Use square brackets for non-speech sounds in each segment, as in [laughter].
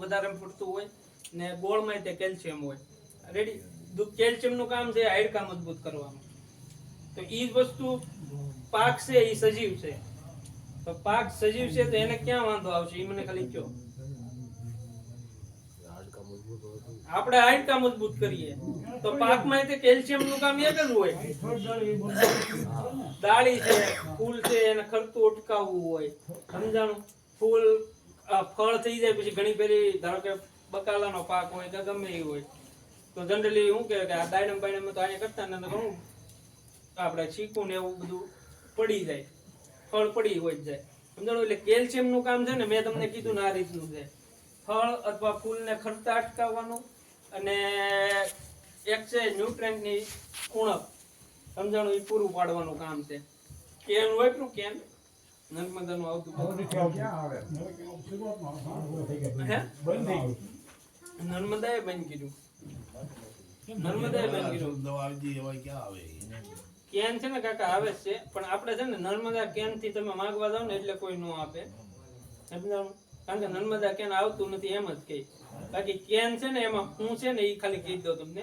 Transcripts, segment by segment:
વધારે ફૂટતું હોય ને ગોળમાં તે કેલ્શિયમ હોય. રેડી કેલ્શિયમનું કામ છે હાડકા મજબૂત કરવાનું તો એ વસ્તુ પાક છે એ સજીવ છે. તો પાક સજીવ છે તો એને ક્યાં વાંધો આવશે? એ મને ખાલી કહો આપણે હાડકા મજબૂત કરીએ. તો પાકમાં તે કેલ્શિયમનું કામ એક જ હોય. દાળી છે ફૂલ છે એને ખરતું અટકાવવું હોય. સમજાણું? ફૂલ ફળ થઈ જાય પછી ઘણી પેલી, ધારો કે બકાલાનો પાક હોય કે ગમે એ હોય, તો જનરલી શું કે આ દાયડમ બાયડમ તો અહીંયા કરતા ને તો આપણે છીકું ને એવું બધું પડી જાય, ફળ પડી હોય જ જાય. સમજાણું? એટલે કેલ્શિયમનું કામ છે ને, મેં તમને કીધું ને આ રીતનું છે. ફળ અથવા ફૂલને ખર્ચા અટકાવવાનું અને એક છે ન્યુટ્રન્ટની ઉણપ. સમજાણું? એ પૂરું પાડવાનું કામ છે. કેન હોય કેન. નર્મદાનું આવતું નર્મદાએ બંધ કર્યું. નર્મદાએ બંધ કર્યું. દવા આવી ક્યાં આવે કેન છે ને કાકા આવે છે. પણ આપણે છે ને નર્મદા કેનથી તમે માંગવા જાવ ને એટલે કોઈ નો આપે. કારણ કે નર્મદા કેન આવતું નથી એમ જ કહે બાકી કેન છે ને એમાં હું છે ને એ ખાલી કહી દઉં તમને.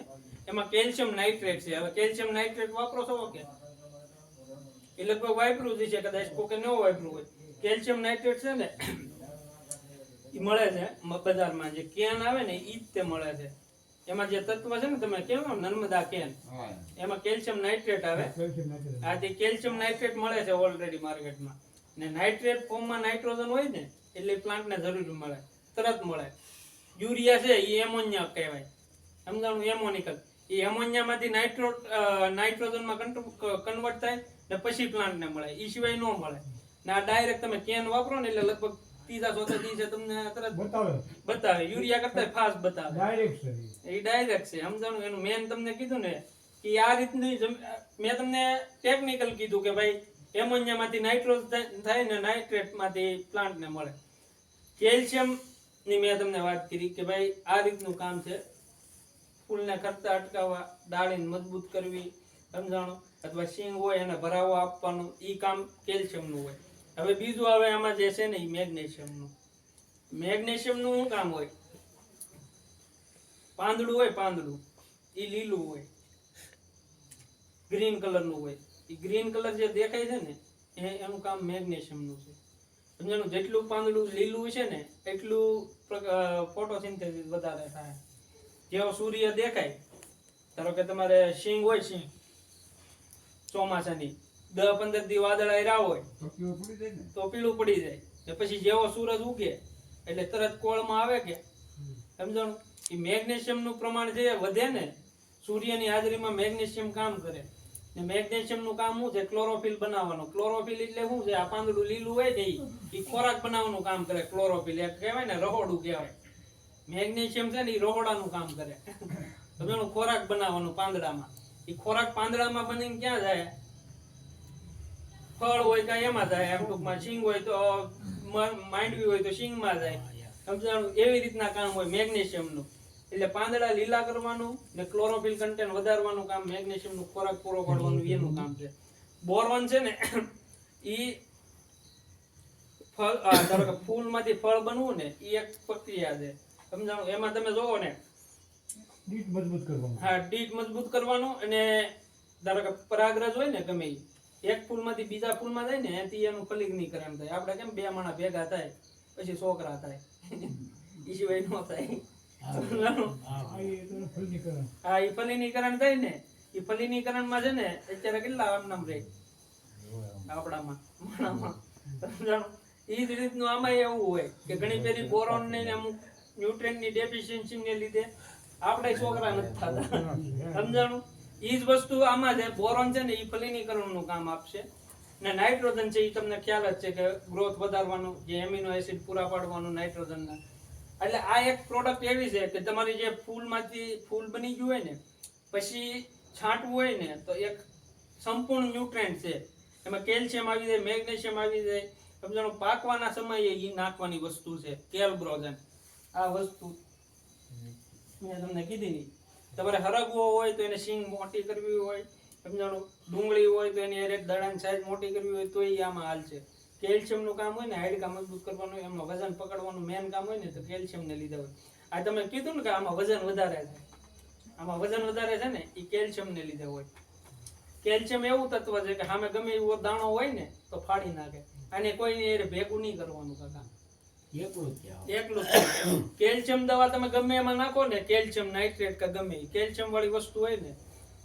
એમાં કેલ્શિયમ નાઇટ્રેટ છે. હવે કેલ્શિયમ નાઇટ્રેટ વાપરો છો કે? એ લગભગ વાપરું જ છે કદાચ કોકે ન વાપરું હોય. કેલ્શિયમ નાઇટ્રેટ છે ને એ મળે છે બજારમાં જે કેન આવે ને એ જ તે મળે છે. એમાં જે તત્વ છે ને તમે કેવો નર્મદા કેન એમાં કેલ્શિયમ નાઇટ્રેટ આવે. આ તે કેલ્શિયમ નાઇટ્રેટ મળે છે ઓલરેડી માર્કેટમાં ને નાઇટ્રેટ ફોર્મમાં નાઇટ્રોજન હોય ને એટલે પ્લાન્ટને જરૂર મળે તરત મળે. યુરિયા છે એ એમોનિયા કહેવાય. સમજાણું? એમોનિકલ એ એમોનિયામાંથી નાઇટ્રો નાઇટ્રોજનમાં કન્વર્ટ થાય ને પછી પ્લાન્ટને મળે. એ સિવાય ન મળે. ને આ ડાયરેક્ટ તમે કેન વાપરો ને એટલે લગભગ ત્રીજા ચોથા દિવસે તમને તરત બતાવે. બતાવે. યુરિયા કરતા ફાસ્ટ બતાવે. ડાયરેક્ટ છે એ ડાયરેક્ટ છે. સમજાણું? એનું મેન તમને કીધું ને કે આ રીતની મેં તમને ટેકનિકલ કીધું કે ભાઈ એમોનિયામાંથી નાઇટ્રોજ થાય ને નાઇટ્રેટમાંથી પ્લાન્ટને મળે. કેલ્શિયમની મેં તમને વાત કરી કે ભાઈ આ રીતનું કામ છે. ફૂલને ખર્ચા અટકાવવા, ડાળીને મજબૂત કરવી, સમજાણું? અથવા સિંગ હોય એને ભરાવો આપવાનું એ કામ કેલ્શિયમનું હોય. હવે બીજું આવે આમાં જે છે ને એ મેગ્નેશિયમનું. મેગ્નેશિયમનું શું કામ હોય? પાંદડું હોય પાંદડું. એ લીલું હોય. ગ્રીન કલરનું હોય. એ ગ્રીન કલર જે દેખાય છે ને, એ એનું કામ મેગ્નેશિયમનું છે. સમજાણું? જેટલું પાંદડું લીલું છે ને, એટલું ફોટોસિન્થેસિસ વધારે થાય. જેવો સૂર્ય દેખાય ધારો કે તમારે સિંગ હોય સિંગ ચોમાસાની દસ પંદર દી વાદળ આયરા હોય તો પીળું પડી જાય ને? પછી જેવો સૂરજ ઉગે એટલે તરત કોળમાં આવે કે સમજણ? એ મેગ્નેશિયમનું પ્રમાણ જે વધે ને સૂર્યની હાજરીમાં મેગ્નેશિયમ કામ કરે. ને મેગ્નેશિયમનું કામ શું છે? ક્લોરોફિલ બનાવવાનું. ક્લોરોફિલ એટલે શું છે? આ પાંદડું લીલું હોય ને ઈ ઈ ખોરાક બનાવવાનું કામ કરે. ક્લોરોફિલ એક કહેવાય ને રહોડું કહેવાય. મેગ્નેશિયમ છે ને એ રહોડાનું કામ કરે. તમે ખોરાક બનાવવાનું પાંદડામાં. એ ખોરાક પાંદડામાં બનીને ક્યાં જાય? ફળ હોય કાંઈ એમાં જાય. ટૂંકમાં શીંગ હોય તો માંડવી હોય તો શીંગમાં જાય. સમજાણું એવી રીતના કામ હોય મેગ્નેશિયમનું. એટલે પાંદડા લીલા કરવાનું ને ક્લોરોફિલ કન્ટેન્ટ વધારવાનું કામ, મેગ્નેશિયમનું ખોરાક પૂરો પાડવાનું એનું કામ છે. બોરવન છે ને, ઈ ફળ ધારો કે ફૂલમાંથી ફળ બનવું ને એ એક પ્રક્રિયા છે. સમજાણું? એમાં તમે જોવો ને. ડીટ મજબૂત કરવાનું. હા ડીટ મજબૂત કરવાનું અને ધારો કે પરાગરજ હોય ને ગમે એક ફૂલમાંથી બીજા ફૂલમાં જાય ને એથી એનું ફલિગ્નીકરણ થાય. આપણે કેમ બે માણા ભેગા થાય પછી છોકરા થાય. એ સિવાય ન થાય. હા એ. ફલિનીકરણ. થાય ને ઈ ફલિનીકરણમાં છે ને અત્યારે કેટલા આમ નામ રે આપણામાં માણામાં. સમજાણું? એ જ રીતનું આમાં એવું હોય કે ઘણી પેલી બોરોન ને અમુક ન્યુટ્રન્ટની ડેફિશિયન્સી ને લીધે આપણે છોકરા નથી થતા. સમજાણું? ઈ જ વસ્તુ આમાં છે બોરોન છે ને ઈ ફલિનીકરણનું કામ આપશે. ને નાઇટ્રોજન છે ઈ તમને ખ્યાલ જ છે કે ગ્રોથ વધારવાનું જે એમિનો એસિડ પૂરા પાડવાનું નાઇટ્રોજનના એટલે આ એક પ્રોડક્ટ એવી છે કે તમારી જે ફૂલમાંથી ફૂલ બની ગયું હોય ને પછી છાંટવું હોય ને તો એક સંપૂર્ણ ન્યુટ્રન્ટ છે. એમાં કેલ્શિયમ આવી જાય મેગ્નેશિયમ આવી જાય. સમજાણું? પાકવાના સમયે એ નાખવાની વસ્તુ છે કેલબ્રોઝન આ વસ્તુ. મેં તમને કીધી નહીં તમારે હરગવો હોય તો એને સિંગ મોટી કરવી હોય, સમજાણું? ડુંગળી હોય તો એની એક દડાની સાઈઝ મોટી કરવી હોય તો એ આમાં હાલ છે. કેલ્શિયમનું કામ હોય ને, હાડકા મજબૂત કરવાનું, એમાં વજન પકડવાનું મેન કામ હોય ને, તો કેલ્શિયમને લીધે હોય. આ તમે કીધું ને કે આમાં વજન વધારે છે. આમાં વજન વધારે છે ને, એ કેલ્શિયમને લીધે હોય. કેલ્શિયમ એવું તત્વ છે કે સામે ગમે એવો દાણો હોય ને, તો ફાડી નાખે. અને કોઈને એ ભેગું નહીં કરવાનું કાકા. એકલું. કેલ્શિયમ દવા તમે ગમે એમાં નાખો ને, કેલ્શિયમ નાઇટ્રેટ કે ગમે કેલ્શિયમ વાળી વસ્તુ હોય ને,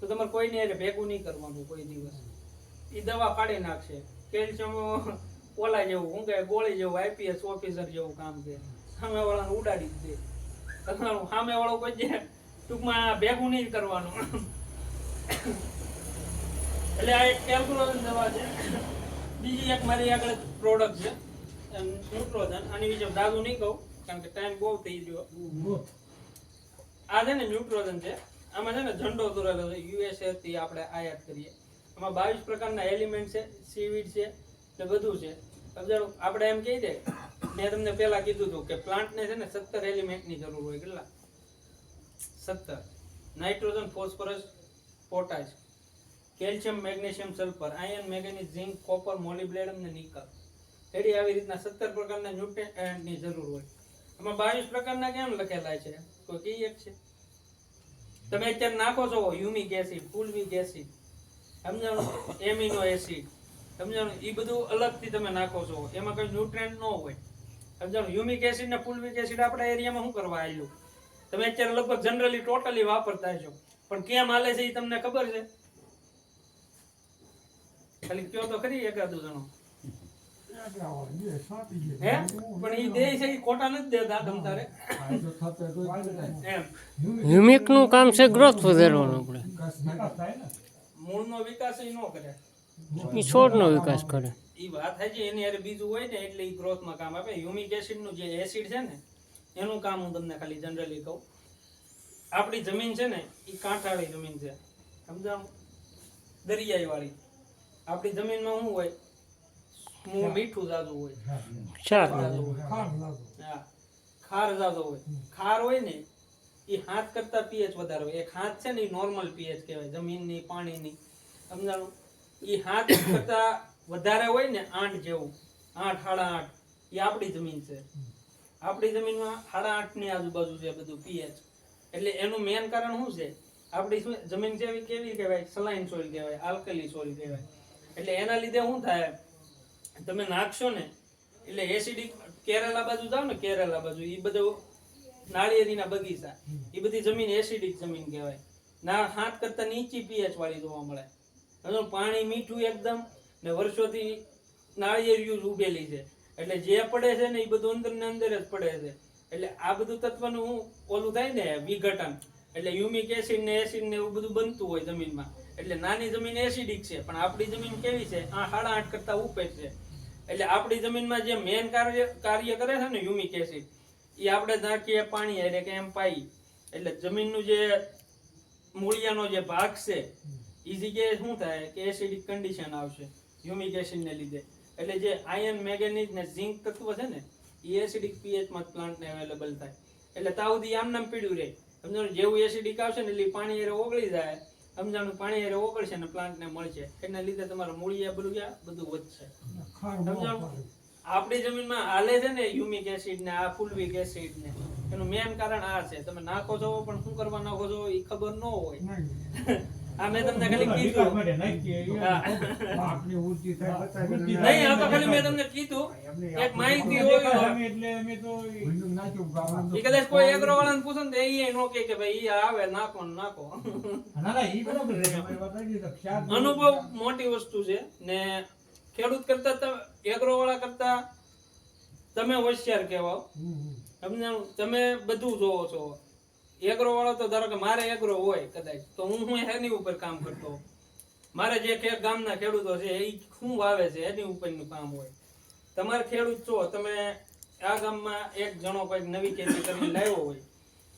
તો તમારે કોઈને હારે ભેગું નહીં કરવાનું કોઈ દિવસ. એ દવા પાડી નાખશે. કેલ્શિયમ ઓલા જેવું, હું કે ગોળી જેવું, આઈપીએસ ઓફિસર જેવું કામ છે. સામે વાળાને ઉડાડી જ દે. તમારું સામે વાળો કોઈ જે ટૂંકમાં ભેગું નહીં કરવાનું. એટલે આ એક કેલ્ક્યુલોજન દવા છે. બીજી એક મારી આગળ પ્રોડક્ટ છે. ન્યુટ્રોજન આની વિશે દાદુ નહીં કહું, કારણ કે ટાઈમ બહુ થઈ ગયો. આ છે ને ન્યુટ્રોજન છે. આમાં છે ને ઝંડો દોરેલો છે. યુએસએ આપણે આયાત કરીએ. આમાં બાવીસ પ્રકારના એલિમેન્ટ છે સીવીડ છે, ને બધું છે? આપણે એમ કહી દે, મેં તમને પહેલા કીધું હતું કે પ્લાન્ટને છે ને સત્તર એલિમેન્ટની જરૂર હોય. કેટલા? સત્તર. Nitrogen phosphorus potash calcium magnesium sulphur iron magnesium zinc copper molybdenum ને નિકલ એડી આવી રીતના સત્તર પ્રકારના ન્યુટ્રિયન્ટની જરૂર હોય. એમાં બાવીસ પ્રકારના કેમ લખેલા છે? કોઈ કે એક છે? તમે અત્યારે નાખો છો યુમિક એસિડ, ફુલવિક એસિડ, સમજાણું? એમિનો એસિડ, સમજાણું? એ બધું અલગથી તમે નાખો છો. એમાં કોઈ ન્યુટ્રિયન્ટ ન હોય. સમજાણું? યુમિક એસિડ ને ફુલવિક એસિડ આપણા એરિયામાં શું કરવા આવ્યું તમે અત્યારે લગભગ જનરલી ટોટલી વાપરતા છો. પણ કેમ હાલે છે એ તમને ખબર છે? ખાલી કયો તો ખરી એકાદું જણો. હે? પણ ઈ દે છે ઈ ખોટા નથી દેતા તમ તારે. [laughs] એમ હ્યુમિકનું કામ છે ગ્રોથ વધારવાનું આપણે. મૂળનો વિકાસ એ નો કરે. એ છોડનો વિકાસ કરે. એ વાત થાય છે એની યાર બીજું હોય ને એટલે એ ગ્રોથમાં કામ આપે. હ્યુમિક એસિડનું જે એસિડ છે ને એનું કામ હું તમને ખાલી જનરલી કહું. આપણી જમીન છે ને એ કાંઠાળી જમીન છે. સમજાણું? દરિયાઈ વાળી. આપણી જમીનમાં શું હોય? હું મીઠું જાજુ હોય. ચાર હા. ખાર જાજો હોય. ખાર હોય ને એ હાથ કરતા પીએચ વધારે હોય. એક હાથ છે ને એ નોર્મલ પીએચ કહેવાય જમીનની પાણીની. સમજાણું? એ હાથ કરતા વધારે હોય ને આઠ જેવું. આઠ સાડા આઠ. એ આપણી જમીન છે. આપણી જમીનમાં સાડા આઠની આજુબાજુ છે બધું પીએચ. એટલે એનું મેન કારણ શું છે? આપણી જમીન જેવી કેવી કહેવાય? સલાઈન સોઇલ કહેવાય આલ્કલી સોઇલ કહેવાય. એટલે એના લીધે શું થાય? તમે નાખશો ને, એટલે એસિડિક કેરલા બાજુ જાઓ ને, કેરલા બાજુ એ બધું નાળિયેરીના બગીચા એ બધી જમીન એસિડિક જમીન કહેવાય. ના, હાથ કરતા નીચી પીએચ વાળી જોવા મળે. હજુ પાણી મીઠું એકદમ, ને વર્ષોથી નાળિયેરિયું ઉભેલી છે. એટલે જે પડે છે ને એ બધું અંદર ને અંદર જ પડે છે. એટલે આ બધું તત્વનું ઓલું થાય ને, વિઘટન. એટલે યુમિક એસિડ ને એસિડ ને એવું બધું બનતું હોય જમીનમાં. એટલે નાની જમીન એસિડિક છે, પણ આપણી જમીન કેવી છે? આ સાડા આઠ કરતા ઉપર છે. એટલે આપણી જમીનમાં જે મેન કાર્ય કાર્ય કરે છે ને યુમિક એસિડ એ આપણે નાખીએ પાણી એટલે કે એમ પાઈ. એટલે જમીનનું જે મૂળિયાનો જે ભાગ છે એ જગ્યાએ શું થાય કે એસિડિક કન્ડિશન આવશે યુમિક એસિડને લીધે. એટલે જે આયર્ન મેંગેનીઝ ને ઝિંક તત્વ છે ને એ એસિડિક પીએચમાં પ્લાન્ટને અવેલેબલ થાય. એટલે તાવથી આમ નામ પીડ્યું રહે સમજો જેવું એસિડિક આવશે ને એટલે પાણી એ ઓગળી જાય સમજાણું પાણી હારે ઓગળશે ને પ્લાન્ટને મળશે એના લીધે તમારા મૂળિયા બળિયા બધું વધશે. સમજાણું? આપણી જમીનમાં હાલે છે ને યુમિક એસિડ ને આ ફુલવિક એસિડ ને એનું મેન કારણ આ છે. તમે નાખો છો પણ શું કરવા નાખો છો એ ખબર ન હોય. [laughs] આ તમને ખાલી કીધું. નહીં આ તો ખાલી મેં તમને કીધું. એક માહિતી હોય એ કદાચ કોઈ એગ્રો વાળાને પૂછે ને એ નો કહે કે ભાઈ ઈ આવે નાખો ને નાખો. અનુભવ મોટી વસ્તુ છે ને ખેડૂત કરતા એગ્રો વાળા કરતા તમે હોશિયાર કહેવાઓ. તમને તમે બધું જોવો છો. એગ્રો વાળો તો ધારો કે મારે એગ્રો હોય કદાચ તો હું હું એની ઉપર કામ કરતો મારે જે ગામના ખેડૂતો છે એ શું વાવે છે? એની ઉપરનું કામ હોય. તમારે ખેડૂત છો તમે આ ગામમાં એક જણો કંઈક નવી ખેતી કરીને લાવ્યો હોય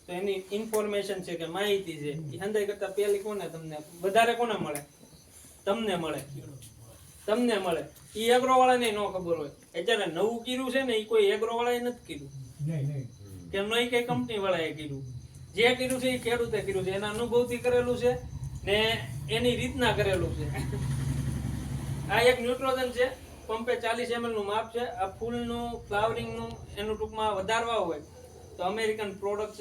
તો એની ઇન્ફોર્મેશન છે કે માહિતી છે એ હંધાઈ કરતા પહેલી કોને તમને વધારે કોને મળે? તમને મળે. તમને મળે. એ એગ્રો વાળાને ન ખબર હોય. અત્યારે નવું કીધું છે ને એ કોઈ એગ્રો વાળાએ નથી કીધું. કે નહીં. કઈ કંપની વાળાએ કીધું? જે કર્યું છે એ ખેડૂતે કર્યું છે. એના અનુભવથી કરેલું છે ને એની રીતના કરેલું છે. આ એક ન્યુટ્રોજન છે. પંપે ચાલીસ એમએલનું માપ છે. આ ફૂલનું, ફ્લાવરિંગનું એનું ટૂંકમાં વધારવા હોય તો અમેરિકન પ્રોડક્ટ છે.